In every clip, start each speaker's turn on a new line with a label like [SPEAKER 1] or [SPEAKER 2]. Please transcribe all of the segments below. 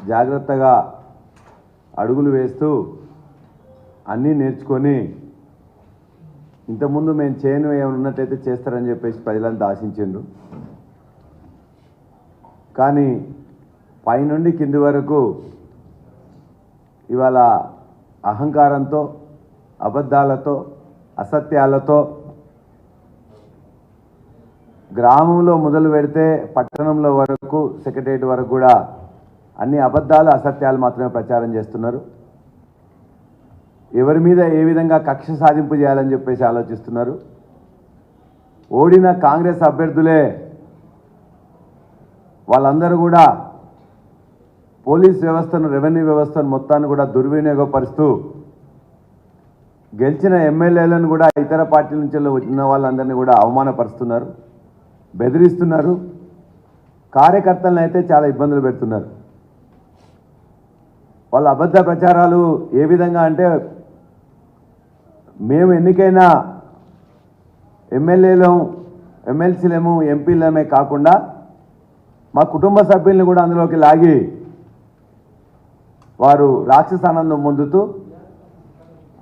[SPEAKER 1] జాగ్రత్తగా అడుగులు వేస్తూ అన్నీ నేర్చుకొని ఇంతకుముందు మేము చేయను ఏమైనా ఉన్నట్టయితే చేస్తారని చెప్పేసి ప్రజలంతా ఆశించిండ్రు. కానీ పైనుండి కింది వరకు ఇవాళ అహంకారంతో అబద్ధాలతో అసత్యాలతో గ్రామంలో మొదలు పెడితే పట్టణంలో వరకు సెక్రటరియట్ వరకు కూడా అన్ని అబద్ధాలు అసత్యాలు మాత్రమే ప్రచారం చేస్తున్నారు. ఎవరి మీద ఏ విధంగా కక్ష సాధింపు చేయాలని చెప్పేసి ఆలోచిస్తున్నారు. ఓడిన కాంగ్రెస్ అభ్యర్థులే వాళ్ళందరూ కూడా పోలీస్ వ్యవస్థను రెవెన్యూ వ్యవస్థను మొత్తాన్ని కూడా దుర్వినియోగపరుస్తూ గెలిచిన ఎమ్మెల్యేలను కూడా ఇతర పార్టీల నుంచి ఉన్న వాళ్ళందరినీ కూడా అవమానపరుస్తున్నారు బెదిరిస్తున్నారు. కార్యకర్తలను అయితే చాలా ఇబ్బందులు పెడుతున్నారు. వాళ్ళ అబద్ధ ప్రచారాలు ఏ విధంగా అంటే మేము ఎన్నికైనా ఎమ్మెల్యేలం ఎమ్మెల్సీలేము ఎంపీలమే కాకుండా మా కుటుంబ సభ్యుల్ని కూడా అందులోకి లాగి వారు రాక్షసానందం పొందుతూ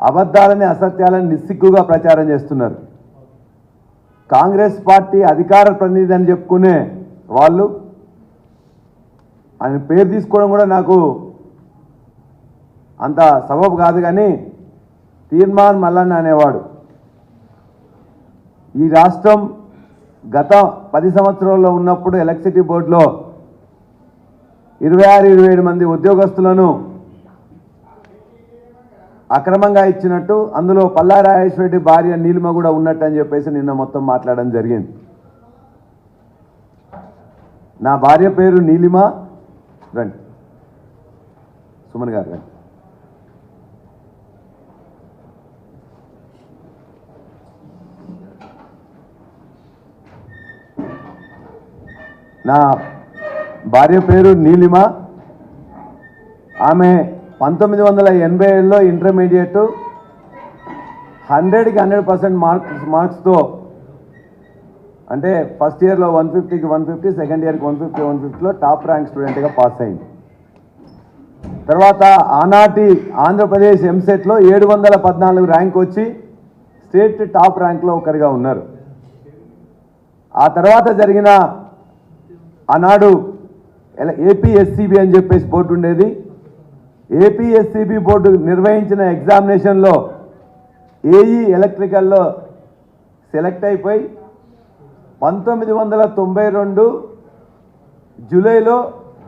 [SPEAKER 1] అబద్ధాలని అసత్యాలని నిస్సిగ్గుగా ప్రచారం చేస్తున్నారు. కాంగ్రెస్ పార్టీ అధికార ప్రతినిధి అని చెప్పుకునే వాళ్ళు ఆయన పేరు తీసుకోవడం కూడా నాకు అంత సబబు కాదు కానీ తీర్మాన్ మల్లన్న అనేవాడు. ఈ రాష్ట్రం గత పది సంవత్సరాల్లో ఉన్నప్పుడు ఎలక్ట్రిసిటీ బోర్డులో ఇరవై ఆరు ఇరవై ఏడు మంది ఉద్యోగస్తులను అక్రమంగా ఇచ్చినట్టు అందులో పల్లా రాజేశ్వరరెడ్డి భార్య నీలిమ కూడా ఉన్నట్టు అని చెప్పేసి నిన్న మొత్తం మాట్లాడడం జరిగింది. నా భార్య పేరు నీలిమ. రండి. సుమన్ గారు రండి. నా భార్య పేరు నీలిమ. ఆమె పంతొమ్మిది వందల ఎనభై ఏడులో ఇంటర్మీడియట్ హండ్రెడ్కి హండ్రెడ్ పర్సెంట్ మార్క్స్ మార్క్స్తో అంటే ఫస్ట్ ఇయర్లో వన్ ఫిఫ్టీకి వన్ ఫిఫ్టీ సెకండ్ ఇయర్కి వన్ ఫిఫ్టీ వన్ ఫిఫ్టీలో టాప్ ర్యాంక్ స్టూడెంట్గా పాస్ అయింది. తర్వాత ఆనాటి ఆంధ్రప్రదేశ్ ఎంసెట్లో ఏడు వందల పద్నాలుగు ర్యాంక్ వచ్చి స్టేట్ టాప్ ర్యాంక్లో ఒకరిగా ఉన్నారు. ఆ తర్వాత జరిగిన ఆనాడు ఏపీఎస్సిబి అని చెప్పేసి బోర్డు ఉండేది. ఏపీఎస్సిబి బోర్డు నిర్వహించిన ఎగ్జామినేషన్లో ఏఈ ఎలక్ట్రికల్లో సెలెక్ట్ అయిపోయి పంతొమ్మిది వందల తొంభై రెండు జూలైలో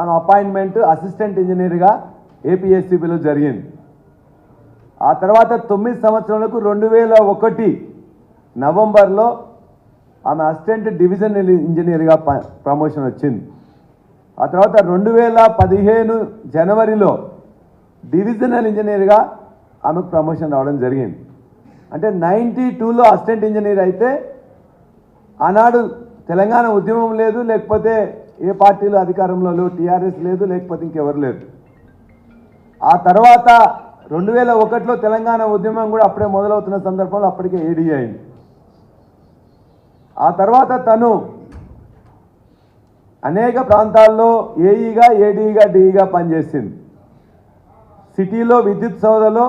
[SPEAKER 1] ఆమె అపాయింట్మెంట్ అసిస్టెంట్ ఇంజనీర్గా ఏపీఎస్సిబిలో జరిగింది. ఆ తర్వాత తొమ్మిది సంవత్సరాలకు రెండు వేల ఒకటి నవంబర్లో ఆమె అసిస్టెంట్ డివిజన్ ఇంజనీర్గా ప- ప్రమోషన్ వచ్చింది. ఆ తర్వాత రెండు వేల పదిహేను జనవరిలో డివిజనల్ ఇంజనీర్గా ఆమెకు ప్రమోషన్ రావడం జరిగింది. అంటే నైంటీ టూలో అసిస్టెంట్ ఇంజనీర్ అయితే ఆనాడు తెలంగాణ ఉద్యమం లేదు లేకపోతే ఏ పార్టీలు అధికారంలో లేవు టీఆర్ఎస్ లేదు లేకపోతే ఇంకెవరు లేదు. ఆ తర్వాత రెండు వేల ఒకటిలో తెలంగాణ ఉద్యమం కూడా అప్పుడే మొదలవుతున్న సందర్భంలో అప్పటికే ఏడీ అయింది. ఆ తర్వాత తను అనేక ప్రాంతాల్లో ఏఈగా ఏడీగా డిఈగా పనిచేసింది. సిటీలో విద్యుత్ సౌదలో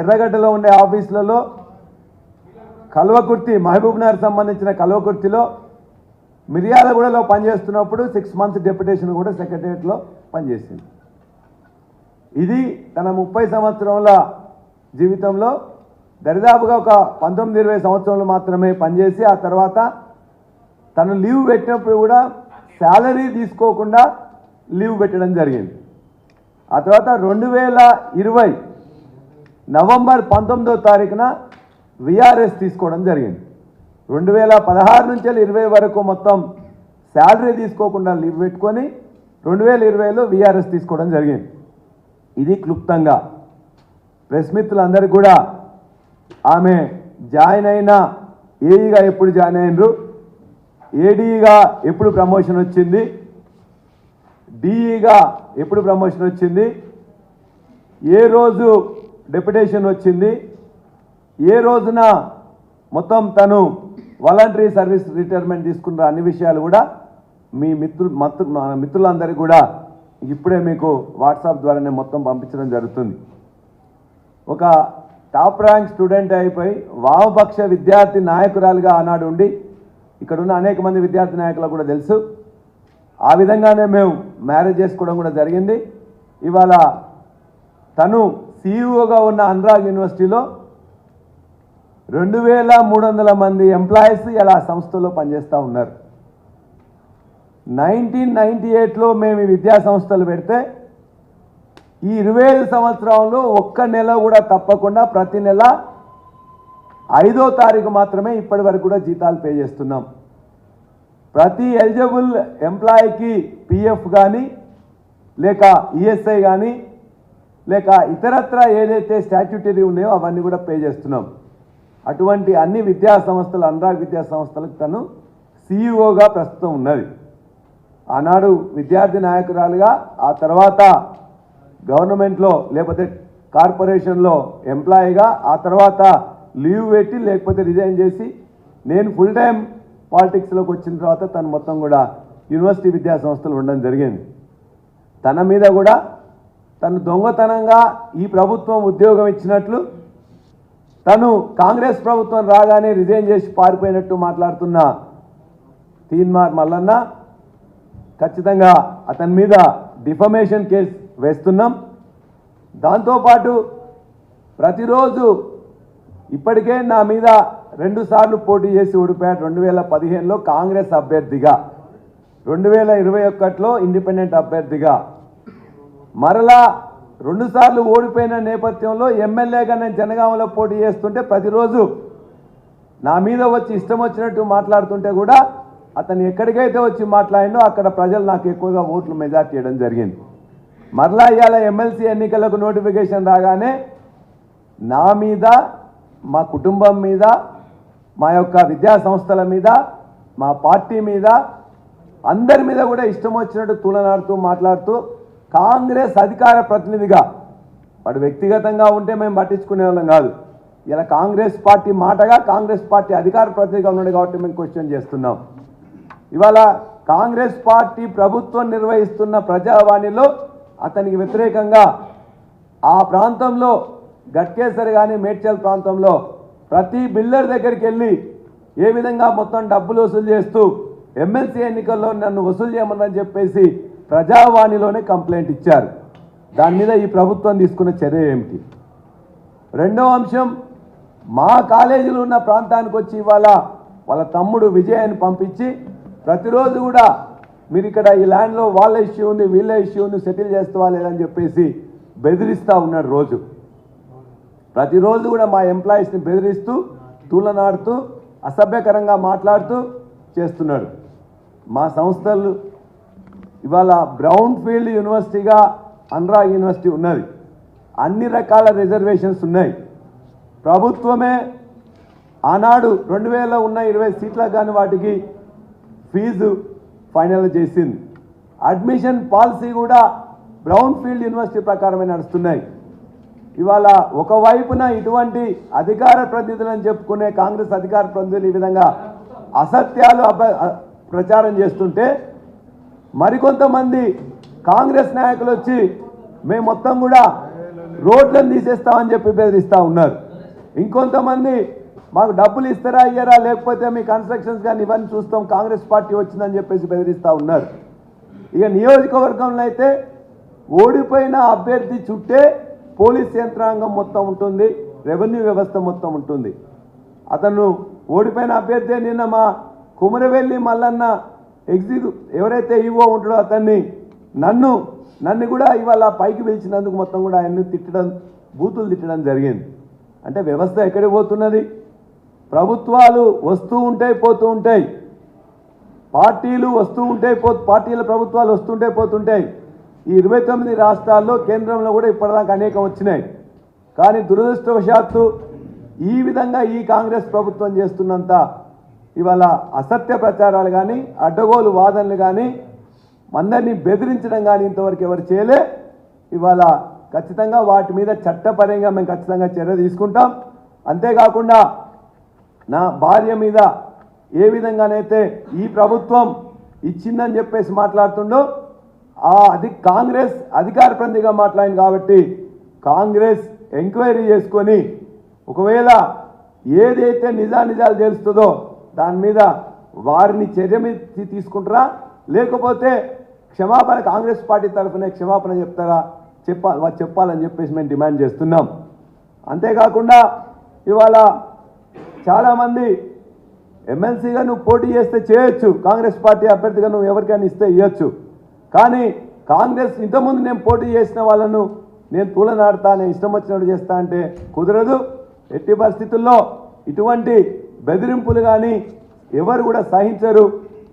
[SPEAKER 1] ఎర్రగడ్డలో ఉండే ఆఫీసులలో కల్వకుర్తి మహబూబ్ నగర్ సంబంధించిన కల్వకుర్తిలో మిర్యాలగూడలో పనిచేస్తున్నప్పుడు సిక్స్ మంత్స్ డెప్యుటేషన్ కూడా సెక్రటరియట్లో పనిచేసింది. ఇది తన ముప్పై సంవత్సరంల జీవితంలో దరిదాపుగా ఒక పంతొమ్మిది ఇరవై సంవత్సరాలు మాత్రమే పనిచేసి ఆ తర్వాత తను లీవ్ పెట్టినప్పుడు కూడా శాలరీ తీసుకోకుండా లీవ్ పెట్టడం జరిగింది. ఆ తర్వాత రెండు వేల ఇరవై నవంబర్ పంతొమ్మిదో తారీఖున విఆర్ఎస్ తీసుకోవడం జరిగింది. రెండు వేల పదహారు నుంచి ఇరవై వరకు మొత్తం శాలరీ తీసుకోకుండా లీవ్ పెట్టుకొని రెండు వేల ఇరవైలో విఆర్ఎస్ తీసుకోవడం జరిగింది. ఇది క్లుప్తంగా. ప్రెస్ మిత్రులందరికీ కూడా ఆమె జాయిన్ అయిన ఏఈగా ఎప్పుడు జాయిన్ అయినరు? ఏడీగా ఎప్పుడు ప్రమోషన్ వచ్చింది? డిఈగా ఎప్పుడు ప్రమోషన్ వచ్చింది? ఏ రోజు డెప్యుటేషన్ వచ్చింది? ఏ రోజున మొత్తం తను వాలంటరీ సర్వీస్ రిటైర్మెంట్ తీసుకున్న అన్ని విషయాలు కూడా మీ మిత్రు మత్తు మిత్రులందరికీ కూడా ఇప్పుడే మీకు వాట్సాప్ ద్వారానే మొత్తం పంపించడం జరుగుతుంది. ఒక టాప్ ర్యాంక్ స్టూడెంట్ అయిపోయి వామపక్ష విద్యార్థి నాయకురాలుగా ఆనాడు ఉండి ఇక్కడున్న అనేక మంది విద్యార్థి నాయకులకు కూడా తెలుసు. ఆ విధంగానే మేము మ్యారేజ్ చేసుకోవడం కూడా జరిగింది. ఇవాళ తను సీఈఓగా ఉన్న అనురాగ్ యూనివర్సిటీలో రెండు వేల మూడు వందల మంది ఎంప్లాయీస్ ఇలా సంస్థలో పనిచేస్తూ ఉన్నారు. నైన్టీన్ నైంటీ ఎయిట్లో మేము ఈ విద్యా సంస్థలు పెడితే ఈ ఇరవై ఐదు సంవత్సరంలో ఒక్క నెల కూడా తప్పకుండా ప్రతి నెల ఐదో తారీఖు మాత్రమే ఇప్పటి వరకు కూడా జీతాలు పే చేస్తున్నాం. ప్రతి ఎలిజిబుల్ ఎంప్లాయీకి పిఎఫ్ కానీ లేక ఈఎస్ఐ కానీ లేక ఇతరత్ర ఏదైతే స్టాట్యూటరీ ఉన్నాయో అవన్నీ కూడా పే చేస్తున్నాం. అటువంటి అన్ని విద్యా సంస్థలు అనురాగ్ విద్యా సంస్థలకు తను సీఈఓగా ప్రస్తుతం ఉన్నది. ఆనాడు విద్యార్థి నాయకురాలుగా ఆ తర్వాత గవర్నమెంట్లో లేకపోతే కార్పొరేషన్లో ఎంప్లాయీగా ఆ తర్వాత లీవ్ పెట్టి లేకపోతే రిజైన్ చేసి నేను ఫుల్ టైం పాలిటిక్స్లోకి వచ్చిన తర్వాత తను మొత్తం కూడా యూనివర్సిటీ విద్యా సంస్థలు ఉండడం జరిగింది. తన మీద కూడా తను దొంగతనంగా ఈ ప్రభుత్వం ఉద్యోగం ఇచ్చినట్లు తను కాంగ్రెస్ ప్రభుత్వం రాగానే రిజైన్ చేసి పారిపోయినట్టు మాట్లాడుతున్న తీన్మార్ మల్లన్న ఖచ్చితంగా అతని మీద డిఫమేషన్ కేసు వేస్తున్నాం. దాంతోపాటు ప్రతిరోజు ఇప్పటికే నా మీద రెండు సార్లు పోటీ చేసి ఓడిపోయాడు రెండు వేల పదిహేనులో కాంగ్రెస్ అభ్యర్థిగా రెండు వేల ఇరవై ఒకటిలో ఇండిపెండెంట్ అభ్యర్థిగా మరలా రెండుసార్లు ఓడిపోయిన నేపథ్యంలో ఎమ్మెల్యేగా నేను జనగామలో పోటీ చేస్తుంటే ప్రతిరోజు నా మీద వచ్చి ఇష్టం వచ్చినట్టు మాట్లాడుతుంటే కూడా అతను ఎక్కడికైతే వచ్చి మాట్లాడినో అక్కడ ప్రజలు నాకు ఎక్కువగా ఓట్లు మెజార్టీ చేయడం జరిగింది. మరలా ఇవాళ ఎమ్మెల్సీ ఎన్నికలకు నోటిఫికేషన్ రాగానే నా మీద మా కుటుంబం మీద మా యొక్క విద్యా సంస్థల మీద మా పార్టీ మీద అందరి మీద కూడా ఇష్టం వచ్చినట్టు తూలనాడుతూ మాట్లాడుతూ కాంగ్రెస్ అధికార ప్రతినిధిగా వాడు వ్యక్తిగతంగా ఉంటే మేము పట్టించుకునే వాళ్ళం కాదు. ఇలా కాంగ్రెస్ పార్టీ మాటగా కాంగ్రెస్ పార్టీ అధికార ప్రతినిధిగా ఉన్నాడు కాబట్టి మేము క్వశ్చన్ చేస్తున్నాం. ఇవాళ కాంగ్రెస్ పార్టీ ప్రభుత్వం నిర్వహిస్తున్న ప్రజావాణిలో అతనికి వ్యతిరేకంగా ఆ ప్రాంతంలో గట్కేసరి కానీ మేడ్చల్ ప్రాంతంలో ప్రతి బిల్డర్ దగ్గరికి వెళ్ళి ఏ విధంగా మొత్తం డబ్బులు వసూలు చేస్తూ ఎమ్మెల్సీ ఎన్నికల్లో నన్ను వసూలు చేయమని చెప్పేసి ప్రజావాణిలోనే కంప్లైంట్ ఇచ్చారు. దాని మీద ఈ ప్రభుత్వం తీసుకున్న చర్య ఏమిటి? రెండవ అంశం మా కాలేజీలో ఉన్న ప్రాంతానికి వచ్చి ఇవాళ వాళ్ళ తమ్ముడు విజయాన్ని పంపించి ప్రతిరోజు కూడా మీరు ఇక్కడ ఈ ల్యాండ్లో వాళ్ళ ఇష్యూ ఉంది వీళ్ళ ఇష్యూ ఉంది సెటిల్ చేస్తావా లేదని చెప్పేసి బెదిరిస్తూ ఉన్నాడు రోజు. ప్రతిరోజు కూడా మా ఎంప్లాయీస్ని బెదిరిస్తూ తూలనాడుతూ అసభ్యకరంగా మాట్లాడుతూ చేస్తున్నాడు. మా సంస్థలు ఇవాళ బ్రౌన్ ఫీల్డ్ యూనివర్సిటీగా అనురాగ్ యూనివర్సిటీ ఉన్నది. అన్ని రకాల రిజర్వేషన్స్ ఉన్నాయి. ప్రభుత్వమే ఆనాడు రెండు వేల ఉన్న ఇరవై సీట్లకు కానీ వాటికి ఫీజు ఫైనల్ చేసింది. అడ్మిషన్ పాలసీ కూడా బ్రౌన్ ఫీల్డ్ యూనివర్సిటీ ప్రకారమే నడుస్తున్నాయి. ఇవాళ ఒకవైపున ఇటువంటి అధికార ప్రతినిధులని చెప్పుకునే కాంగ్రెస్ అధికార ప్రతినిధులు ఈ విధంగా అసత్యాలు ప్రచారం చేస్తుంటే మరికొంతమంది కాంగ్రెస్ నాయకులు వచ్చి మేము మొత్తం కూడా రోడ్లను తీసేస్తామని చెప్పి బెదిరిస్తూ ఉన్నారు. ఇంకొంతమంది మాకు డబ్బులు ఇస్తారా ఇయ్యరా లేకపోతే మీ కన్స్ట్రక్షన్స్ కానీ ఇవన్నీ చూస్తాం కాంగ్రెస్ పార్టీ వచ్చిందని చెప్పేసి బెదిరిస్తూ ఉన్నారు. ఇక నియోజకవర్గంలో అయితే ఓడిపోయిన అభ్యర్థి చుట్టే పోలీస్ యంత్రాంగం మొత్తం ఉంటుంది రెవెన్యూ వ్యవస్థ మొత్తం ఉంటుంది. అతను ఓడిపోయిన అభ్యర్థి నిన్న మా కుమరవెల్లి మల్లన్న ఎగ్జిక్యూ ఎవరైతే ఈవో ఉంటాడో అతన్ని నన్ను నన్ను కూడా ఇవాళ పైకి పిలిచినందుకు మొత్తం కూడా ఆయన్ని తిట్టడం బూతులు తిట్టడం జరిగింది. అంటే వ్యవస్థ ఎక్కడికి పోతున్నది? ప్రభుత్వాలు వస్తూ ఉంటాయి పోతూ ఉంటాయి. పార్టీలు వస్తూ ఉంటాయి పో పార్టీల ప్రభుత్వాలు వస్తుంటే పోతుంటాయి ఈ ఇరవై తొమ్మిది రాష్ట్రాల్లో కేంద్రంలో కూడా ఇప్పటిదాకా అనేకం వచ్చినాయి. కానీ దురదృష్టవశాత్తు ఈ విధంగా ఈ కాంగ్రెస్ ప్రభుత్వం చేస్తున్నంత ఇవాళ అసత్య ప్రచారాలు కానీ అడ్డగోలు వాదనలు కానీ అందరినీ బెదిరించడం కానీ ఇంతవరకు ఎవరు చేయలే. ఇవాళ ఖచ్చితంగా వాటి మీద చట్టపరంగా మేము ఖచ్చితంగా చర్య తీసుకుంటాం. అంతేకాకుండా నా భార్య మీద ఏ విధంగానైతే ఈ ప్రభుత్వం ఇచ్చిందని చెప్పేసి మాట్లాడుతుండో అది కాంగ్రెస్ అధికార ప్రతినిధిగా మాట్లాడింది కాబట్టి కాంగ్రెస్ ఎంక్వైరీ చేసుకొని ఒకవేళ ఏదైతే నిజానిజాలు తెలుస్తుందో దాని మీద వారిని చర్య మీద తీసుకుంటారా? లేకపోతే క్షమాపణ కాంగ్రెస్ పార్టీ తరఫున క్షమాపణ చెప్తారా? చెప్పాలి చెప్పాలని చెప్పేసి మేము డిమాండ్ చేస్తున్నాం. అంతేకాకుండా ఇవాళ చాలామంది ఎమ్మెల్సీగా నువ్వు పోటీ చేస్తే చేయొచ్చు. కాంగ్రెస్ పార్టీ అభ్యర్థిగా నువ్వు ఎవరికైనా ఇస్తే ఇవ్వచ్చు కానీ కాంగ్రెస్ ఇంతకుముందు నేను పోటీ చేసిన వాళ్ళను నేను తూలనాడతా నేను ఇష్టం వచ్చినట్టు చేస్తా అంటే కుదరదు. ఎట్టి పరిస్థితుల్లో ఇటువంటి బెదిరింపులు కానీ ఎవరు కూడా సహించరు.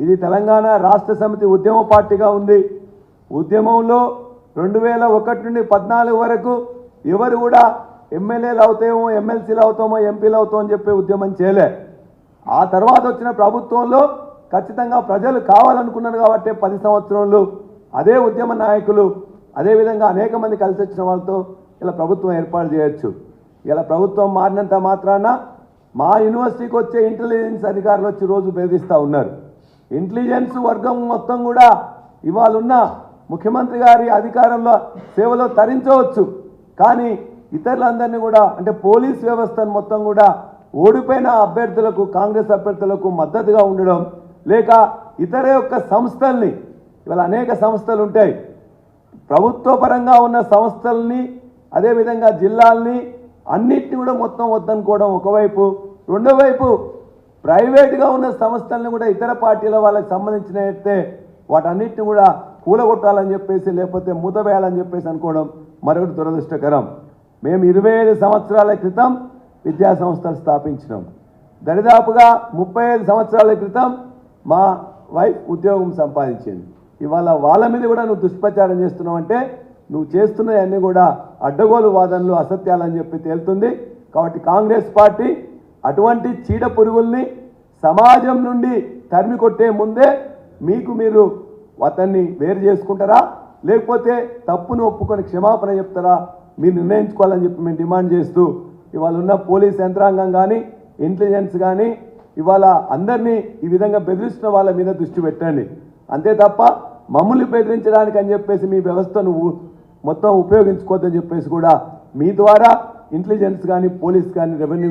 [SPEAKER 1] ఇది తెలంగాణ రాష్ట్ర సమితి ఉద్యమ పార్టీగా ఉంది. ఉద్యమంలో రెండు వేల ఒకటి నుండి పద్నాలుగు వరకు ఎవరు కూడా ఎమ్మెల్యేలు అవుతామో ఎమ్మెల్సీలు అవుతామో ఎంపీలు అవుతామో అని చెప్పే ఉద్యమం చేయలే. ఆ తర్వాత వచ్చిన ప్రభుత్వంలో ఖచ్చితంగా ప్రజలు కావాలనుకున్నారు కాబట్టి పది సంవత్సరంలో అదే ఉద్యమ నాయకులు అదేవిధంగా అనేక మంది కలిసి వచ్చిన వాళ్ళతో ఇలా ప్రభుత్వం ఏర్పాటు చేయొచ్చు. ఇలా ప్రభుత్వం మారినంత మాత్రాన మా యూనివర్సిటీకి వచ్చే ఇంటెలిజెన్స్ అధికారులు వచ్చి రోజు బెదిరిస్తూ ఉన్నారు. ఇంటెలిజెన్స్ వర్గం మొత్తం కూడా ఇవాళ ఉన్న ముఖ్యమంత్రి గారి అధికారంలో సేవలో తరించవచ్చు. కానీ ఇతరులందరినీ కూడా అంటే పోలీస్ వ్యవస్థను మొత్తం కూడా ఓడిపోయిన అభ్యర్థులకు కాంగ్రెస్ అభ్యర్థులకు మద్దతుగా ఉండడం లేక ఇతర యొక్క సంస్థల్ని ఇవాళ అనేక సంస్థలు ఉంటాయి. ప్రభుత్వ పరంగా ఉన్న సంస్థల్ని అదేవిధంగా జిల్లాల్ని అన్నిటిని కూడా మొత్తం వద్దనుకోవడం ఒకవైపు. రెండో వైపు ప్రైవేట్గా ఉన్న సంస్థల్ని కూడా ఇతర పార్టీల వాళ్ళకి సంబంధించినట్టే వాటన్నిటిని కూడా కూలగొట్టాలని చెప్పేసి లేకపోతే మూతవేయాలని చెప్పేసి అనుకోవడం మరొకటి దురదృష్టకరం. మేము ఇరవై ఐదు సంవత్సరాల క్రితం విద్యా సంస్థలు స్థాపించినాం. దరిదాపుగా ముప్పై ఐదు సంవత్సరాల క్రితం మా వైఫ్ ఉద్యోగం సంపాదించింది. ఇవాళ వాళ్ళ మీద కూడా నువ్వు దుష్ప్రచారం చేస్తున్నావు అంటే నువ్వు చేస్తున్నవన్నీ కూడా అడ్డగోలు వాదనలు అసత్యాలని చెప్పి తేలుతుంది. కాబట్టి కాంగ్రెస్ పార్టీ అటువంటి చీడ పురుగుల్ని సమాజం నుండి తరిమి కొట్టే ముందే మీకు మీరు అతన్ని వేరు చేసుకుంటారా? లేకపోతే తప్పును ఒప్పుకొని క్షమాపణ చెప్తారా? మీరు నిర్ణయించుకోవాలని చెప్పి మేము డిమాండ్ చేస్తూ ఇవాళ ఉన్న పోలీస్ యంత్రాంగం కానీ ఇంటెలిజెన్స్ కానీ ఇవాళ అందరినీ ఈ విధంగా బెదిరిస్తున్న వాళ్ళ మీద దృష్టి పెట్టండి. అంతే తప్ప మమ్మల్ని బెదిరించడానికి అని చెప్పేసి మీ వ్యవస్థను మొత్తం ఉపయోగించుకోవద్దని చెప్పేసి కూడా మీ ద్వారా ఇంటెలిజెన్స్ కానీ పోలీస్ కానీ రెవెన్యూ